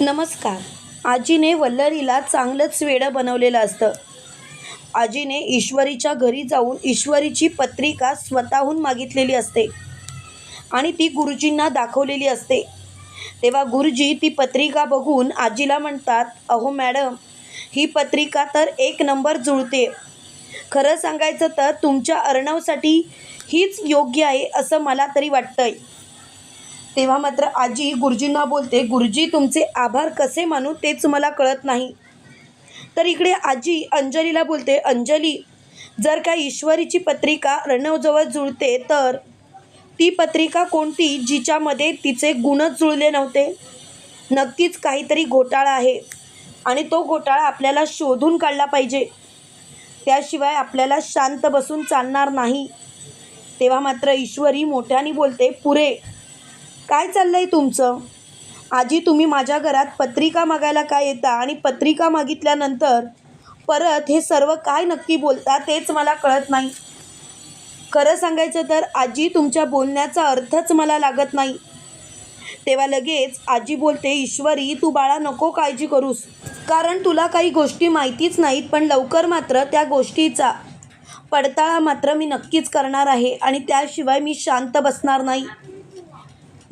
नमस्कार. आजीने वल्लरीला चांगलंच वेडं बनवलेलं असतं. आजीने ईश्वरीच्या घरी जाऊन ईश्वरीची पत्रिका स्वतःहून मागितलेली असते आणि ती गुरुजींना दाखवलेली असते. तेव्हा गुरुजी ती पत्रिका बघून आजीला म्हणतात अहो मॅडम ही पत्रिका तर एक नंबर जुळते. खरं सांगायचं तर तुमच्या अर्णवसाठी हीच योग्य आहे असं मला तरी वाटतंय. तेव्हा मात्र आजी गुरुजींना बोलते गुरुजी तुमचे आभार कसे मानू तेच मला कळत नाही. तर इकडे आजी अंजलीला बोलते अंजली जर का ईश्वरीची पत्रिका रणवजवळ जुळते तर ती पत्रिका कोणती जिच्यामध्ये तिचे गुणच जुळले नव्हते? नक्कीच काहीतरी घोटाळा आहे आणि तो घोटाळा आपल्याला शोधून काढला पाहिजे. त्याशिवाय आपल्याला शांत बसून चालणार नाही. तेव्हा मात्र ईश्वरी मोठ्याने बोलते पुरे काय चाललंय तुमचं? आजी तुम्ही माझ्या घरात पत्रिका मागायला काय येता आणि पत्रिका मागितल्यानंतर परत हे सर्व काय नक्की बोलता तेच मला कळत नाही. खरं सांगायचं तर आजी तुमच्या बोलण्याचा अर्थच मला लागत नाही. तेव्हा लगेच आजी बोलते ईश्वरी तू बाळा नको काळजी करूस. कारण तुला काही गोष्टी माहितीच नाहीत पण लवकर मात्र त्या गोष्टीचा पडताळा मात्र मी नक्कीच करणार आहे आणि त्याशिवाय मी शांत बसणार नाही.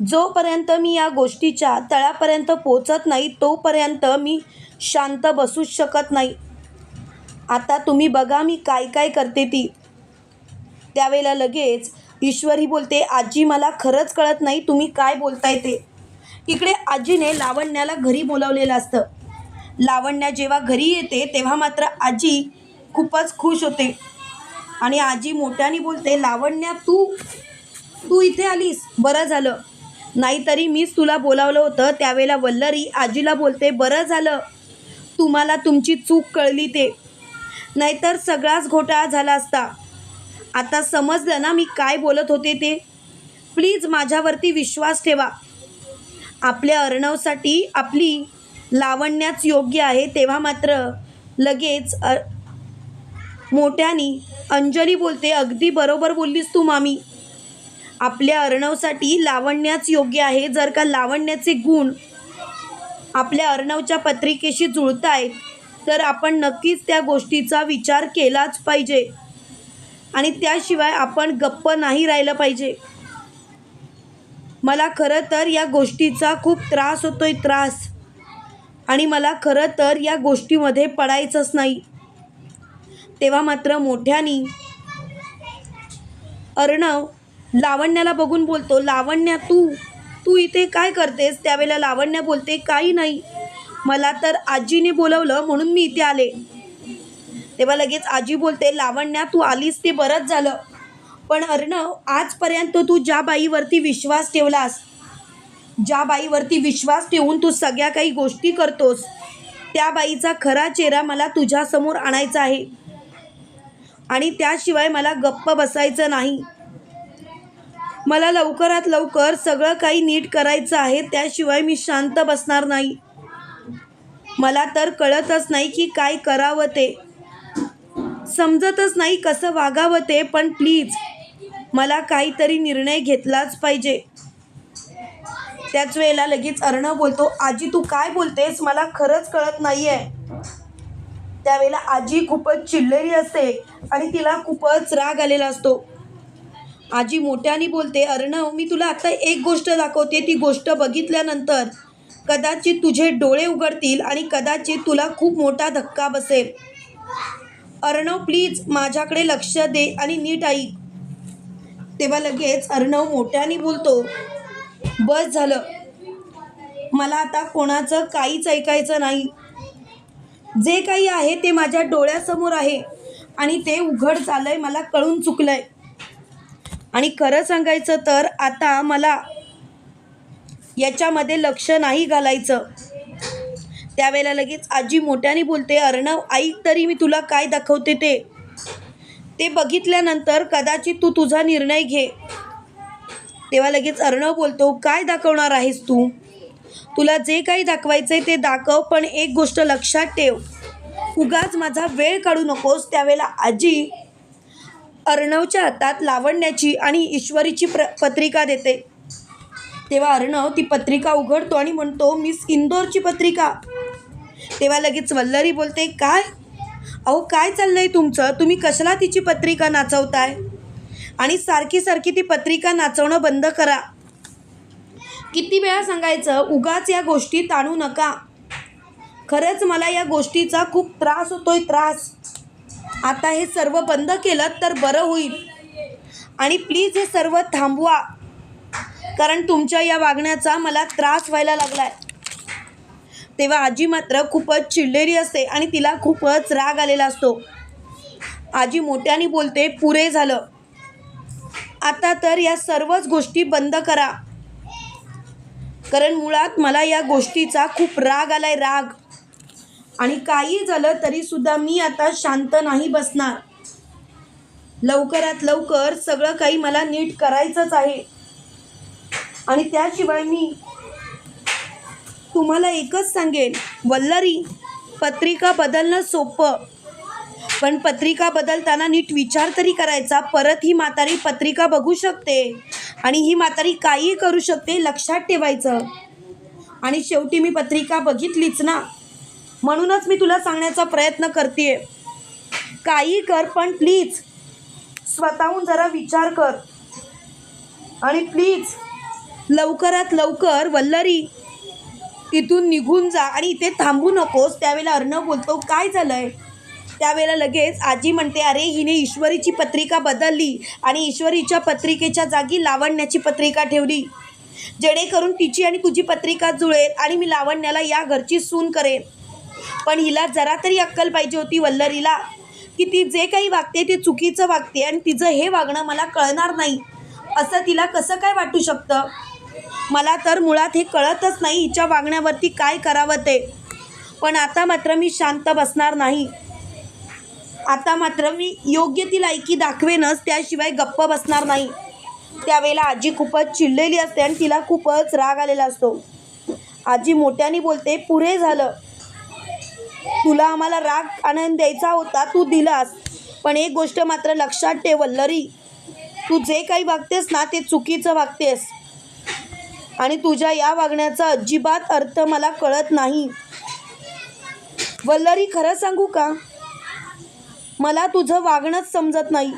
जोपर्यंत मी या गोष्टीच्या तळापर्यंत पोचत नाही तोपर्यंत मी शांत बसूच शकत नाही. आता तुम्ही बघा मी काय काय करते ती. त्यावेळेला लगेच ईश्वरी बोलते आजी मला खरंच कळत नाही तुम्ही काय बोलताय ते. इकडे आजीने लावण्याला घरी बोलावलेलं असतं. लावण्या जेव्हा घरी येते तेव्हा मात्र आजी खूपच खुश होते. आणि आजी मोठ्याने बोलते लावण्या तू तू इथे आलीस? बरं झालं. नाहीतरी मीच तुला बोलावलं होतं त्यावेळेला वल्लरी आजीला बोलते बरं झालं. तुम्हाला तुमची चूक कळली ते. नाहीतर सगळाच घोटाळा झाला असता. आता समजलं ना मी काय बोलत होते ते? प्लीज माझ्यावरती विश्वास ठेवा. आपल्या अर्णवसाठी आपली लावण्याच योग्य आहे तेव्हा मात्र लगेच अ मोठ्यानी अंजली बोलते अगदी बरोबर बोललीस तू मामी. आपल्या अर्णवसाठी लावण्याच योग्य आहे. जर का लावण्याचे गुण आपल्या अर्णवच्या पत्रिकेशी जुळत आहेत तर आपण नक्कीच त्या गोष्टीचा विचार केलाच पाहिजे. आणि त्याशिवाय आपण गप्प नाही राहिलं पाहिजे. मला खरं तर या गोष्टीचा खूप त्रास होतोय त्रास. आणि मला खरं तर या गोष्टीमध्ये पडायचंच नाही. तेव्हा मात्र मोठ्यानी अर्णव लावण्याला बघून बोलतो लावण्या तू तू इथे काय करतेस? त्यावेळेला लावण्या बोलते काही नाही. मला तर आजीने बोलवलं म्हणून मी इथे आले. तेव्हा लगेच आजी बोलते लावण्या तू आलीस ते बरंच झालं. पण अर्णव आजपर्यंत तू ज्या बाईवरती विश्वास ठेवलास ज्या बाईवरती विश्वास ठेवून तू सगळ्या काही गोष्टी करतोस त्या बाईचा खरा चेहरा मला तुझ्यासमोर आणायचा आहे. आणि त्याशिवाय मला गप्प बसायचं नाही. मला लवकरात लवकर सगळं काही नीट करायचं आहे त्याशिवाय मी शांत बसणार नाही. मला तर कळतच नाही की काय करावं ते. समजतच नाही कसं वागावं ते पण प्लीज मला काहीतरी निर्णय घेतलाच पाहिजे. त्याच वेळेला लगेच अर्णव बोलतो आजी तू काय बोलतेस? मला खरंच कळत नाही आहे त्यावेळेला आजी खूपच चिडलेली असते आणि तिला खूपच राग आलेला असतो. आजी मोठ्याने बोलते अर्णव मी तुला आता एक गोष्ट दाखवते. ती गोष्ट बघितल्यानंतर कदाचित तुझे डोळे उघडतील आणि कदाचित तुला खूप मोठा धक्का बसेल. अर्णव प्लीज माझ्याकडे लक्ष दे आणि नीट ऐक. तेव्हा लगेच अर्णव मोठ्याने बोलतो बस झालं. मला आता कोणाचं काहीच ऐकायचं नाही. जे काही आहे ते माझ्या डोळ्यासमोर आहे आणि ते उघड झालं आहे मला कळून चुकलं आहे आणि खरं सांगायचं तर आता मला याच्यामध्ये लक्ष नाही घालायचं. त्यावेळेला लगेच आजी मोठ्याने बोलते अर्णव ऐक तरी मी तुला काय दाखवते ते? ते बघितल्यानंतर कदाचित तू तुझा निर्णय घे. तेव्हा लगेच अर्णव बोलतो काय दाखवणार आहेस तू? तुला जे काही दाखवायचं आहे ते दाखव पण एक गोष्ट लक्षात ठेव. उगाच माझा वेळ काढू नकोस. त्यावेळेला आजी अर्णवच्या हातात लावण्याची आणि ईश्वरीची प्र पत्रिका देते. तेव्हा अर्णव ती पत्रिका उघडतो आणि म्हणतो मिस इंदोरची पत्रिका. तेव्हा लगेच वल्लरी बोलते काय? अहो काय चाललंय तुमचं? तुम्ही कशाला तिची पत्रिका नाचवताय? आणि सारखी सारखी ती पत्रिका नाचवणं बंद करा. किती वेळा सांगायचं उगाच या गोष्टी ताणू नका. खरंच मला या गोष्टीचा खूप त्रास होतोय त्रास. आता हे सर्व बंद केलं तर बरं होईल. आणि प्लीज हे सर्व थांबवा. कारण तुमच्या या वागण्याचा मला त्रास व्हायला लागला आहे तेव्हा आजी मात्र खूपच चिडलेली असते आणि तिला खूपच राग आलेला असतो. आजी मोठ्याने बोलते पुरे झालं. आता तर या सर्वच गोष्टी बंद करा. कारण मुळात मला या गोष्टीचा खूप राग आलाय राग. आणि काही झालं तरी सुद्धा मी आता शांत नाही बसणार. लवकरात लवकर सगळं काही मला नीट करायचंच आहे. आणि त्याशिवाय मी तुम्हाला एकच सांगेन वल्लरी पत्रिका बदलणं सोपं. पण पत्रिका बदलताना नीट विचार तरी करायचा परत ही म्हातारी पत्रिका बघू शकते. आणि ही म्हातारी काही करू शकते लक्षात ठेवायचं. आणि शेवटी मी पत्रिका बघितलीच ना. म्हणूनच मी तुला सांगण्याचा प्रयत्न करते काही कर पण प्लीज स्वतःहून जरा विचार कर. आणि प्लीज लवकरात लवकर वल्लरी तिथून निघून जा आणि इथे थांबू नकोस. त्यावेळेला अर्णव बोलतो काय झालंय? त्यावेळेला लगेच आजी म्हणते अरे हिने ईश्वरीची पत्रिका बदलली आणि ईश्वरीच्या पत्रिकेच्या जागी लावण्याची पत्रिका ठेवली. जेणेकरून तिची आणि तुझी पत्रिका जुळेल आणि मी लावण्याला या घरची सून करेन. पण हिला जरा तरी अक्कल पाहिजे होती वल्लरीला की ती जे काही वागते ते चुकीचं वागते आणि तिचं हे वागणं मला कळणार नाही. असं तिला कसं काय वाटू शकतं? मला तर मुळात हे कळतच नाही हिच्या वागण्यावरती काय करावं ते. पण आता मात्र मी शांत बसणार नाही. आता मात्र मी योग्य ती लायकी दाखवेनच त्याशिवाय गप्प बसणार नाही. त्यावेळेला आजी खूपच चिडलेली असते आणि तिला खूपच राग आलेला असतो. आजी मोठ्याने बोलते पुरे झालं. तुला आम्हाला राग आनंद द्यायचा होता तू दिलास. पण एक गोष्ट मात्र लक्षात ठेव वल्लरी. तू जे काही वागतेस ना ते चुकीचं वागतेस. आणि तुझ्या या वागण्याचा अजिबात अर्थ मला कळत नाही. वल्लरी खरं सांगू का? मला तुझं वागणंच समजत नाही.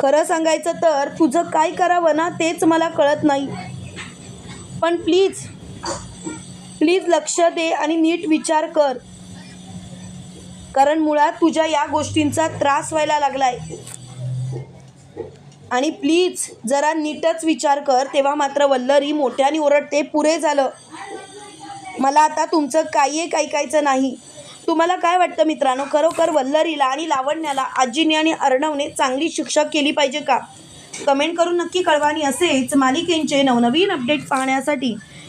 खरं सांगायचं तर तुझं काय करावं ना तेच मला कळत नाही. पण प्लीज प्लीज लक्ष दे आणि नीट विचार कर. कारण मुळात तुझ्या या गोष्टींचा त्रास व्हायला लागलाय. आणि प्लीज जरा नीटच विचार कर तेव्हा मात्र वल्लरी मोठ्याने ओरडते पुरे झालं. मला आता तुमचं काही ऐकायचं नाही. तुम्हाला काय वाटतं मित्रांनो? खरोखर वल्लरीला आणि लावण्याला आजीने आणि अर्णवने चांगली शिक्षा केली पाहिजे का? कमेंट करून नक्की कळवानी असेच मालिकेंचे नवनवीन अपडेट पाहण्यासाठी